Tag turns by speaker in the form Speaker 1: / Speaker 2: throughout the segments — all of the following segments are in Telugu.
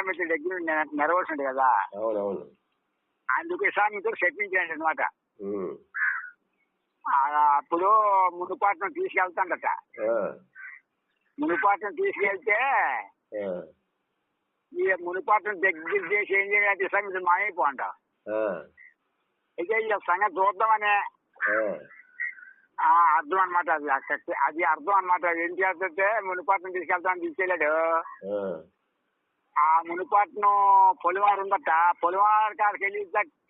Speaker 1: విశ్వామిత్రుడి దగ్గర నె- నెరవేర్చండి కదా.
Speaker 2: అవునవును.
Speaker 1: అందుకు విశ్వామిత్రుడు చెప్పించాడు అనమాట. అప్పుడు మునుపాటను తీసుకెళ్తాడట. మునుపాటను తీసుకెళ్తే ఈ మునుపాటను దగ్గర చేసి ఏం చేయాలి విశ్వామిత్రుడు
Speaker 2: ఆ,
Speaker 1: అయితే ఈ సంగతి చూద్దామనే
Speaker 2: ఆ,
Speaker 1: ఆ, అర్థం అనమాట అది. అది అర్థం అనమాట ఏం చేస్తే మునుపాటను తీసుకెళ్తామని తీసుకెళ్ళాడు.
Speaker 2: ఆ,
Speaker 1: మునుపాటను పొలివారు ఉందట పొలివారు కాడికి వెళ్ళి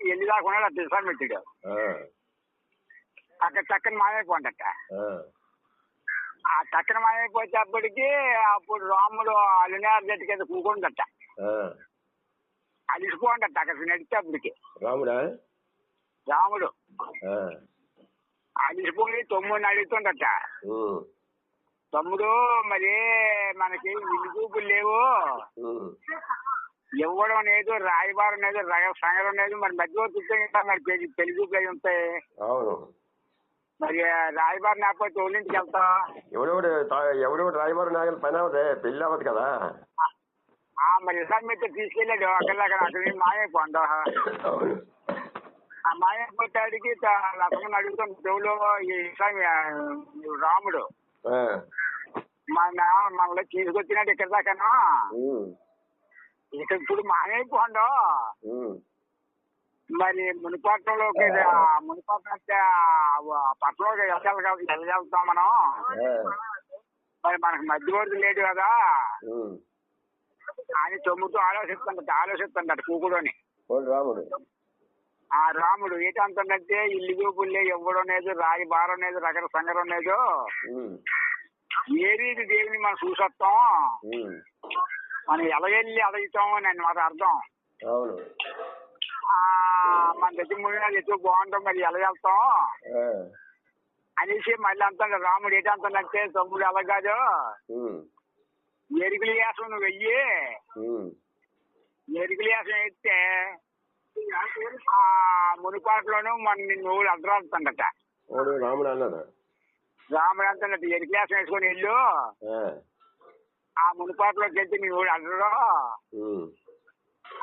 Speaker 1: వెళ్ళి దాకా ఉన్నాడు అట్లా విశ్వామిత్రుడు
Speaker 2: ఆ,
Speaker 1: అక్కడ చక్కని మాయమైపోండట
Speaker 2: ఆ,
Speaker 1: ఆ చక్కని మాయమైపోయేటప్పటికి అప్పుడు రాముడు అలినారు చెట్టు కింద కూకుండట. అలిసిపోండట అక్కడ నడిచేప్పటికి
Speaker 2: రాముడా?
Speaker 1: రాముడు. అలిసిపోయి తమ్ముడిని అడుగుతుండట తమ్ముడు మరి మనకి ఇల్లు చూపులు లేవు. ఇవ్వడం లేదు రాయబారం లేదు రగ సంగరం లేదు మరి మధ్యలో కూర్చొని మరి పెళ్ళి పెళ్ళి అయి ఉంటాయి.
Speaker 2: అవును.
Speaker 1: మరి రాయబారం లేకపోతే ఒళ్ళింటికి వెళ్తా
Speaker 2: ఎవడెవడు ఎవడెవడు రాయబారు నాగలు పని అవుతే పెళ్ళి అవ్వదు కదా.
Speaker 1: ఆ మరి ఇసారి మీద తీసుకెళ్ళాడు అక్కడ అక్కడ మాయైపోండు
Speaker 2: అవును.
Speaker 1: ఆ మాయైపోతాడికి లక్ష్మణ్ అడుగుతాం చెవులో ఈ ఇస్లాం రాముడు. మన మనలో తీసుకొచ్చినట్టు ఇక్కడ దాకాను?
Speaker 2: ఉమ్,
Speaker 1: ఇక్కడ ఇప్పుడు మాయైపోండు
Speaker 2: ఉమ్,
Speaker 1: మరి మునిపట్నంలోకి మునిపట్నం వెళ్ళగల వెళ్ళగలుగుతాం మనం. మరి మనకు మధ్యవర్తి లేడు కదా. అని తొమ్మిది ఆలోచిస్తుందట ఆలోచిస్తుందట కూకుడని.
Speaker 2: రాముడు.
Speaker 1: ఆ రాముడు ఏంటంటే ఇల్లు చూపుల్లే ఇవ్వడం లేదు రాయి బారం లేదు రకర సంగరం లేదు.
Speaker 2: ఉమ్,
Speaker 1: ఏ రీతి దేవుని మనం చూసొస్తాం? మనం ఎలాగెళ్ళి అడుగుతాం అని మాట అర్థం.
Speaker 2: అవును.
Speaker 1: ఆ మన దగ్గర ముందు ఎక్కువ బాగుంటాం మరి ఎలా వెళ్తాం?
Speaker 2: ఆ,
Speaker 1: అనేసి మళ్ళీ అంటాడు రాముడు ఏంటంటే తమ్ముడు ఎలా కాదు.
Speaker 2: ఉమ్,
Speaker 1: ఎరుగులు వేసం నువ్వు వెయ్యి. ఎరుగులు వేసం వేస్తే ఆ మునిపాట్లోను మన అర్ధరాడుతుండట
Speaker 2: వాడు రాముడు అన్నాడు?
Speaker 1: రాముడు ఎరుగులు వేసం వేసుకొని వెళ్ళు?
Speaker 2: ఆ,
Speaker 1: మునిపాట్లోకి వెళ్తే నీ ఊడు అడ్డరు
Speaker 2: ఉమ్,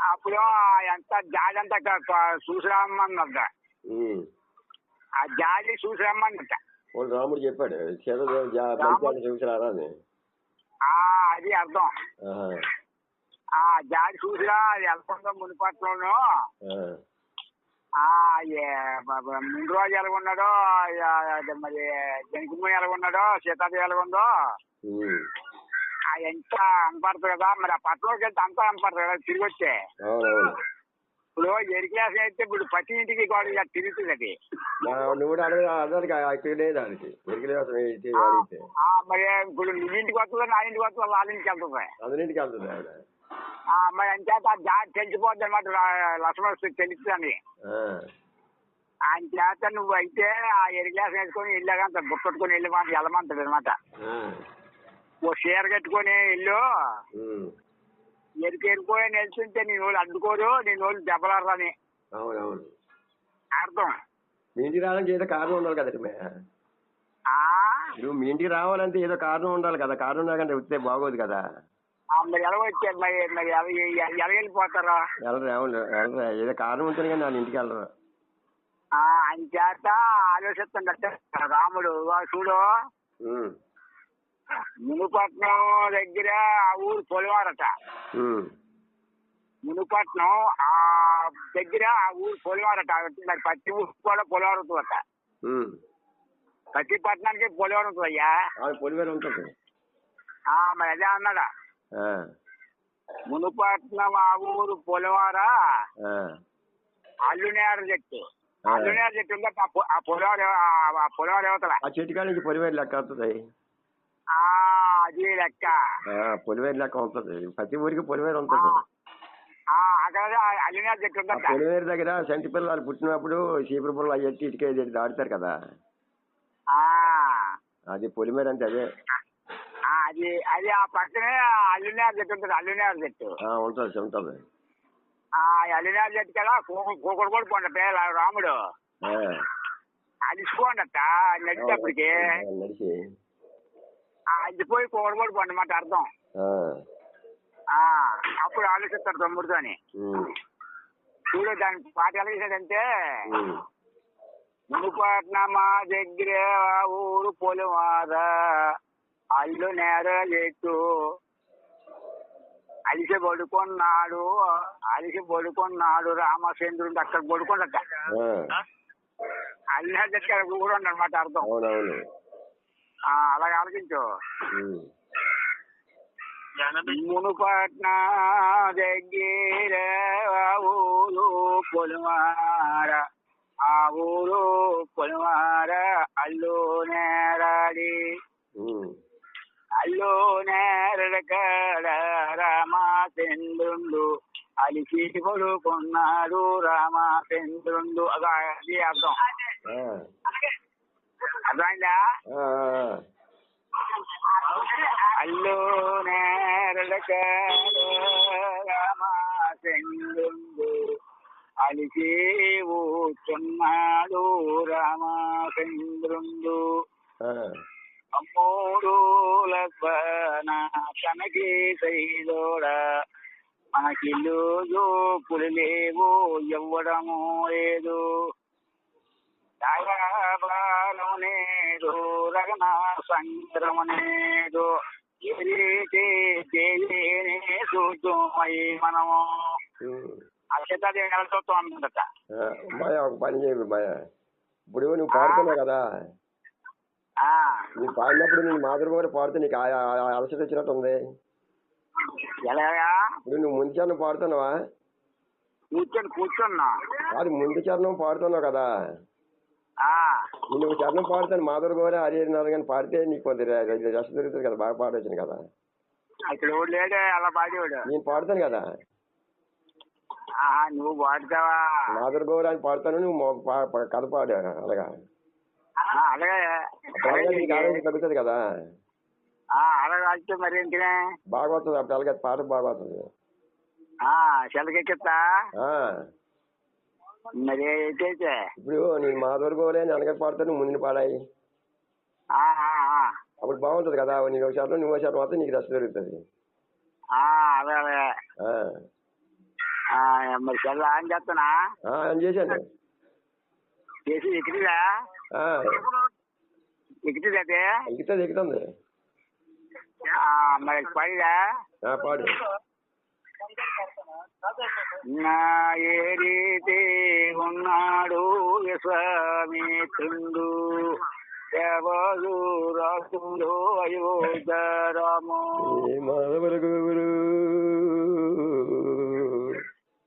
Speaker 1: అప్పుడు ఎంత జాలి అంతా చూసి రమ్మన్నట
Speaker 2: ఉమ్.
Speaker 1: ఆ జాలి చూసి రమ్మన్నట
Speaker 2: వాడు రాముడు చెప్పాడు
Speaker 1: అది అర్థం. ఆ జాలి చూసిరా అది వెళ్తుందో మునిపట్లోను. ముందు రోజు ఎలాగున్నాడో మరి జనకుమ్మ ఎలాగున్నాడో సీతాదేవి ఎలాగుందో ఎంత అనపడుతుంది కదా మరి ఆ పట్టణంలోకి వెళ్తే అంతా అనపడుతుంది కదా తిరిగి వచ్చే. ఇప్పుడు ఎరికేసం అయితే ఇప్పుడు ప్రతి ఇంటికి కూడా తిరుగుతుంది అది.
Speaker 2: నువ్వు
Speaker 1: మరి ఇప్పుడు నీ ఇంటికి వస్తుందో నా ఇంటికి వస్తుందో వాళ్ళ ఇంటికి వెళ్తుంది?
Speaker 2: అందరింటికి వెళ్తుంది
Speaker 1: మరి అంచేత ఆ జాతి తెలిసిపోద్ది అనమాట లక్ష్మణ తెలుస్తుంది
Speaker 2: ఆ,
Speaker 1: ఆయన చేత నువ్వు అయితే ఆ ఎరిగ్లాస్ వేసుకొని వెళ్ళాక బుక్కట్టుకొని వెళ్ళి మాట వెళ్ళమంటాడు అనమాట ఓ చీర కట్టుకొని వెళ్ళు ఎరికి ఎరిపోయి వెళ్తుంటే నీ వాళ్ళు అడ్డుకోరు నీ వాళ్ళు దెబ్బలాడని
Speaker 2: అవునవును.
Speaker 1: అర్థం?
Speaker 2: మీ ఇంటికి రావడానికి ఏదో కారణం ఉండాలి కదా నువ్వు మీ ఇంటికి రావాలంటే ఏదో కారణం ఉండాలి కదా కారణం లేకంటే వస్తే బాగోదు కదా.
Speaker 1: మరి ఎలా వచ్చారు? మరి మరి ఎలా వెళ్ళిపోతారా?
Speaker 2: వెళ్ళరు వెళ్ళరు. ఏదో కారణం ఉంటుంది కానీ వాళ్ళ ఇంటికి వెళ్ళరు.
Speaker 1: ఆయన చేత ఆలోచిస్తుండట రాముడు "వా చూడు. మునుపట్నం దగ్గర ఆ ఊరు పొలివారట. మునుపట్నం ఆ దగ్గర ఆ ఊరు పొలివారట. మరి ప్రతి ఊరు కూడా పొలివారు అవుతుందట
Speaker 2: ఉమ్.
Speaker 1: ప్రతి పట్టణానికి పొలివారు ఉంటుంది అయ్యా
Speaker 2: వాళ్ళ పొలిమేర ఉంటుంది.
Speaker 1: ఆ, మరి అదే అన్నాడా?
Speaker 2: ఆ,
Speaker 1: మునుపట్నం ఆ ఊరు పొలివారా అల్లునేర చెట్టు. అల్లునేర చెట్టు ఆ పొలివారు ఆ పొలివారు యువతల
Speaker 2: ఆ చెట్టు కాడ నుంచి పొలిమేర లెక్క వస్తుంది.
Speaker 1: ఆ అది లెక్క.
Speaker 2: ఆ, పొలిమేర లెక్క ఉంటుంది ప్రతి ఊరికి పొలిమేర ఉంటుంది.
Speaker 1: అల్లునేర చెట్టు
Speaker 2: పొలిమేర దగ్గర సంటి పిల్లలు పుట్టినప్పుడు చీపురు పుల్లలు ఎట్టి ఇటుక దాడుతారు కదా.
Speaker 1: ఆ.
Speaker 2: అది పొలిమేర అంటే అదే.
Speaker 1: అది అది ఆ పక్కనే అల్లునేర చెట్టు ఉంటుంది అల్లునేర చెట్టు
Speaker 2: ఆ, ఉంటుంది ఉంటుంది
Speaker 1: ఆ అల్లునేర చెట్టు కదా కూకుడు కూడా పోండి పేద రాముడు
Speaker 2: ఆ,
Speaker 1: అలిసిపోండట నడిచేప్పటికి
Speaker 2: ఆ, నడిచి
Speaker 1: ఆ, అలిసిపోయి కూకుడు కూడా పోండి మాట అర్థం
Speaker 2: ఆ,
Speaker 1: ఆ, అప్పుడు ఆలోచిస్తాడు తమ్ముడితోని
Speaker 2: ఉమ్,
Speaker 1: చూడు దాని పాట ఎలా చేశాడంటే
Speaker 2: ఉమ్,
Speaker 1: మునుపట్నమా దగ్గర ఊరు పొలిమార అల్లు నేర లేటు అలిసి పడుకున్నాడు. అలిసి పడుకున్నాడు. రామచంద్రుడు అక్కడ పడుకున్నట్ట అల్లి దగ్గర కూడా అన్నమాట అర్థం. అలాగే ఆలోచించు. మునుపట్న దగ్గర ఊరు పొలిమార ఆ ఊరు పొలిమార అల్లు నేరాడి అల్లు నేరడకడ రామచంద్రుండు అలిసి పడుకున్నాడు రామచంద్రుండు అది అర్థం. అర్థమైందా? అల్లు నేరడకడ రామచంద్రుండు అలిసి ఊచున్నాడు రామచంద్రుండు అమ్మోడు లబ్బన తనకి సైదోడ మనకిల్లు జోకులు లేవు ఇవ్వడము లేదు. దయాబలం లేదు రగన సంగ్రమ లేదు ఏదైతే తెలియని చూద్దామై మనము. చూస్తాం అనుకుంటా
Speaker 2: మాయ ఒక పని మాయ. ఇప్పుడు నువ్వు పాడుతున్నావు కదా. నువ్వు పాడినప్పుడు నీ మాధురి కూడా పాడితే నీకు అలసట వచ్చినట్టు ఉంది
Speaker 1: ఎలాగా?
Speaker 2: ఇప్పుడు నువ్వు ముందు చరణం పాడుతున్నావా?
Speaker 1: కూర్చొని కూర్చున్నా.
Speaker 2: కాదు ముందు చరణం పాడుతున్నావు కదా.
Speaker 1: ఆ,
Speaker 2: నువ్వు చరణం పాడుతాను మాధురి కూడా హరిహరినాథ్ కానీ పాడితే నీకు కొంత రెస్ట్ దొరుకుతుంది కదా బాగా పాడొచ్చాను కదా.
Speaker 1: ఇక్కడ ఎవడు లేడే? అలా పాడేవాడు.
Speaker 2: నేను పాడతాను కదా.
Speaker 1: నువ్వు పాడుతావా?
Speaker 2: మాధురి గౌరాన్ని పాడతాను నువ్వు కథ పాడు అలాగా.
Speaker 1: అలాగే.
Speaker 2: నీకు తగ్గుతుంది కదా.
Speaker 1: ఆ, అలాగే మరి ఏంటినే
Speaker 2: బాగా వస్తుంది అప్పుడు అలాగే పాట బాగా వస్తుంది
Speaker 1: చెలకెక్కిస్తా
Speaker 2: ఆ,
Speaker 1: మరి అయితే
Speaker 2: ఇప్పుడు నేను మాధురి గౌరాన్ని అనగా పాడతాను నువ్వు ముందు పాడాయి. అప్పుడు బాగుంటుంది కదా నేను ఒక శాతం నువ్వు శాతం వస్తే నీకు రెస్ట్ దొరుకుతుంది.
Speaker 1: ఆ, అదే అదే.
Speaker 2: ఆ,
Speaker 1: ఆ, మరి చెల్ల అని చెప్తానా
Speaker 2: ఆ, అని చేశాను.
Speaker 1: చేసి ఎక్కిటిదా
Speaker 2: ఎక్కుతుంది ఎక్కుతుంది
Speaker 1: మరి పడిదా
Speaker 2: పాడు.
Speaker 1: నా ఏ రీతి ఉన్నాడు విశ్వామిత్రుడు దేవలు రాసుడు అయోధ్యరాము
Speaker 2: గురు?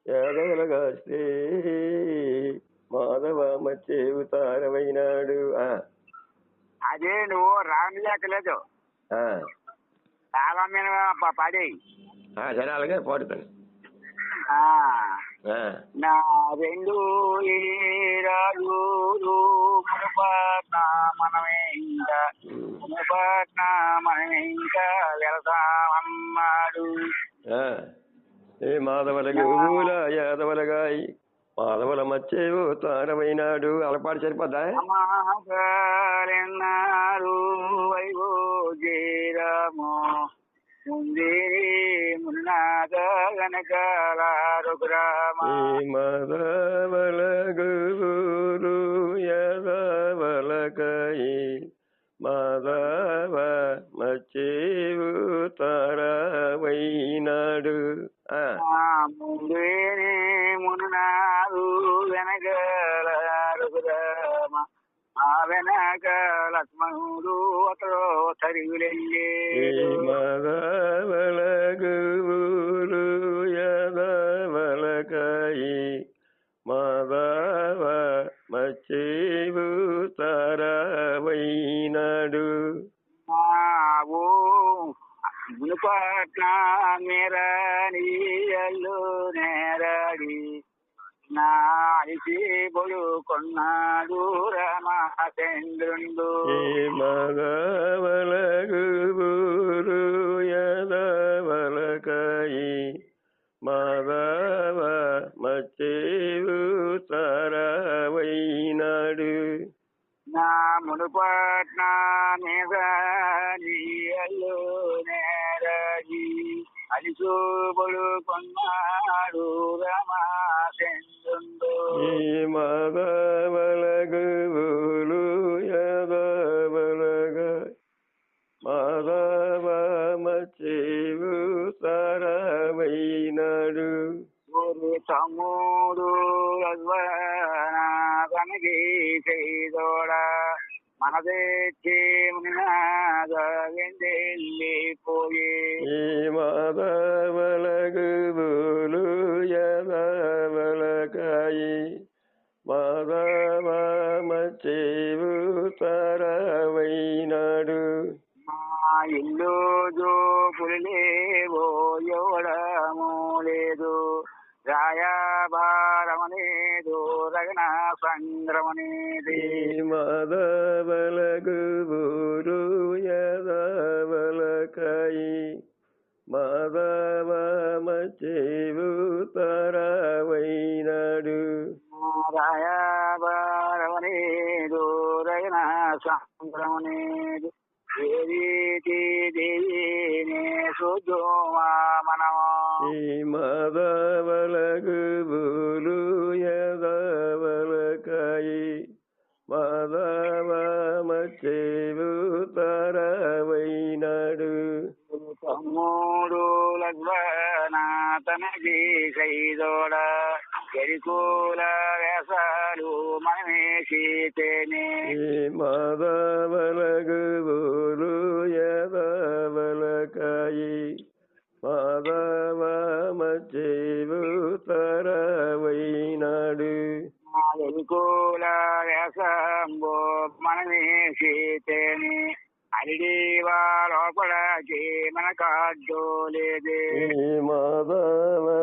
Speaker 2: యాదవులగా శ్రీ మచ్చేవు తారమైనాడు
Speaker 1: అదే నువ్వు రాని లేకలేదు
Speaker 2: ఆ,
Speaker 1: చాలా మీద పడి
Speaker 2: సరే అలాగే పాడుతాను
Speaker 1: నా రెండు ఏరాలు మనమే ఇంకా మునుపట్న మనమే ఇంకా వెళతామన్నాడు
Speaker 2: ఆ. ఏ మాధవల యాదవలగాయి మాధవల మచ్చేవు తారమైనాడు అలా పాడు సరిపోద్దా?
Speaker 1: అమాగారెన్నారు వైవో జీరము ముందే మున్నాద గనకలారు గ్రామ
Speaker 2: ఈ మాధవల గురు యాదవలకాయి మాధవ మచ్చేవు
Speaker 1: ముందే ఆ వెనక లక్ష్మణుడు అతడు తరిగులెళ్ళే
Speaker 2: మాధవల గురు యాదవలకాయి మాధవ మచ్చేవు తారమైనాడు
Speaker 1: మావు మునుపట్ల నేరడి నా అలిసి బొడు కొన్నాడు రామచంద్రుండు.
Speaker 2: ఈ మాధవల గురు యాదవలకాయి మాధవ మచ్చేవు తారమైనాడు
Speaker 1: నా మునుపట్ల మేరనీయల్లు నేరడి అలిచూపులు కొన్నాడు
Speaker 2: അതേച്ചേ മുന്നാകെന്തേല്ലിപ്പോയേ മാതാവളകു യതാവളകായി మాధవమచేవు తరవైనాడు
Speaker 1: మా ఇల్లు సంగ్రమనేది ఏ రీతి దేవినే శుద్ధమా మనము
Speaker 2: ఈ మాధవలగురు యదవలకాయి మాధవ మచ్చేవు తరవైనాడు
Speaker 1: తమ్ముడు లగ్న తనకి కైదోడ గరికూల
Speaker 2: యదవలకాయి మాధవ మచ్చేవు తరవైనాడు
Speaker 1: గరికూల వేసంబో మనమేసితేనే అడిగి లోపలకి మన కాడ్డు లేదే
Speaker 2: ఈ మాధవల